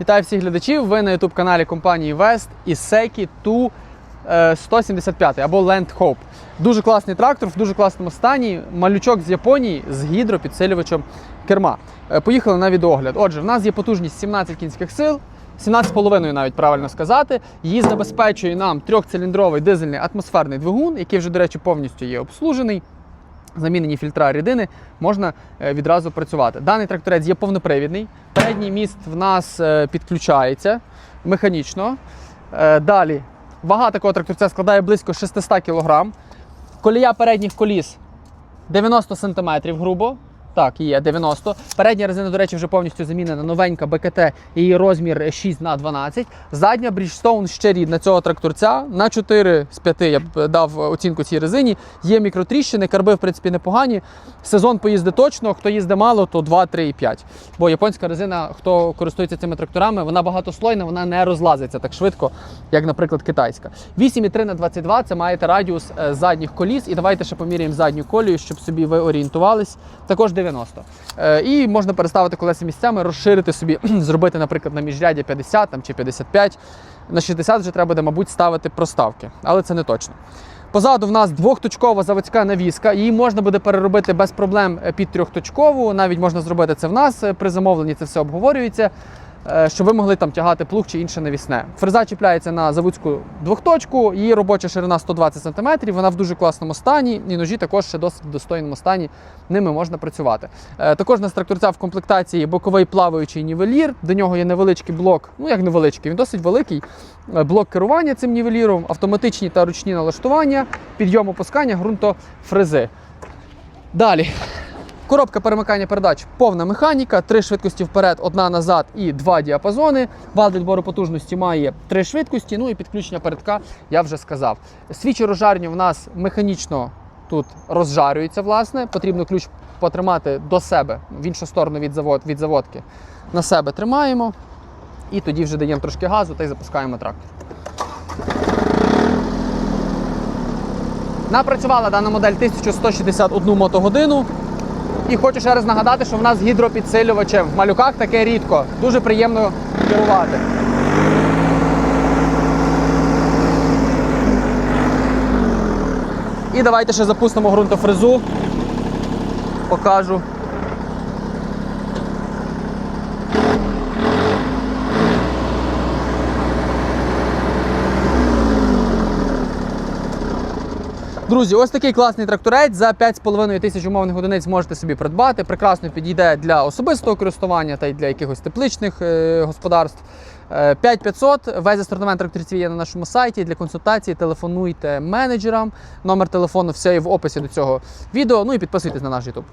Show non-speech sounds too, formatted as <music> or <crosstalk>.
Вітаю всіх глядачів. Ви на youtube каналі компанії West і Tu е, 175 або Land Hope. Дуже класний трактор в дуже класному стані. Малючок з Японії з гідропідсилювачем керма. Е, Поїхали на відеогляд. Отже, в нас є потужність 17 кінських сил. 17,5 навіть правильно сказати. Її забезпечує нам трьохциліндровий дизельний атмосферний двигун, який вже, до речі, повністю є обслужений. Замінені фільтра рідини, можна е, відразу працювати. Даний тракторець є повнопривідний. Передній міст в нас е, підключається механічно. Е, Далі вага такого тракторця складає близько 600 кг. Колія передніх коліс 90 см грубо. Так, є 90. Передня резина, до речі, вже повністю замінена. Новенька БКТ, її розмір 6 на 12. Задня Bridgestone ще рідна цього тракторця. На 4 з 5 я б дав оцінку цій резині. Є мікротріщини, карби, в принципі, непогані. Сезон поїзди точно. Хто їздить мало, то 2, 3 і 5. Бо японська резина, хто користується цими тракторами, вона багатослойна, вона не розлазиться так швидко, як, наприклад, китайська. 8,3 на 22 це маєте радіус е, задніх коліс. І давайте ще поміряємо задню колію, щоб собі ви орієнтувались. Також 90. Е, І можна переставити колеса місцями, розширити собі, <clears throat> зробити, наприклад, на міжряді 50 там, чи 55. На 60 вже треба буде, мабуть, ставити проставки, але це не точно. Позаду в нас двохточкова заводська навіска. Її можна буде переробити без проблем е, під трьохточкову. Навіть можна зробити це в нас е, при замовленні. Це все обговорюється. Е, Щоб ви могли там тягати плуг чи інше навісне. Фреза чіпляється на заводську двохточку, її робоча ширина 120 см, вона в дуже класному стані, і ножі також ще досить в достойному стані. Ними можна працювати. Е, Також на тракторця в комплектації боковий плаваючий нівелір. До нього є невеличкий блок, ну як невеличкий, він досить великий. Е, Блок керування цим нівеліром, автоматичні та ручні налаштування, підйом опускання ґрунтофрези. Далі. Коробка перемикання передач повна механіка, три швидкості вперед, одна назад і два діапазони. Вал відбору потужності має три швидкості, ну і підключення передка я вже сказав. Свічі розжарні в нас механічно тут розжарюються, власне. Потрібно ключ потримати до себе в іншу сторону від, завод, від заводки. На себе тримаємо. І тоді вже даємо трошки газу та й запускаємо трактор. Напрацювала дана модель 1161 мотогодину. І хочу ще раз нагадати, що в нас гідропідсилювачем в малюках таке рідко. Дуже приємно керувати. І давайте ще запустимо ґрунтофрезу. Покажу. Друзі, ось такий класний тракторець за 5,5 тисяч умовних одиниць можете собі придбати. Прекрасно підійде для особистого користування та й для якихось тепличних е, господарств. Е, 5500. Весь асортимент тракторців є на нашому сайті. Для консультації телефонуйте менеджерам. Номер телефону все є в описі до цього відео. Ну і підписуйтесь на наш YouTube.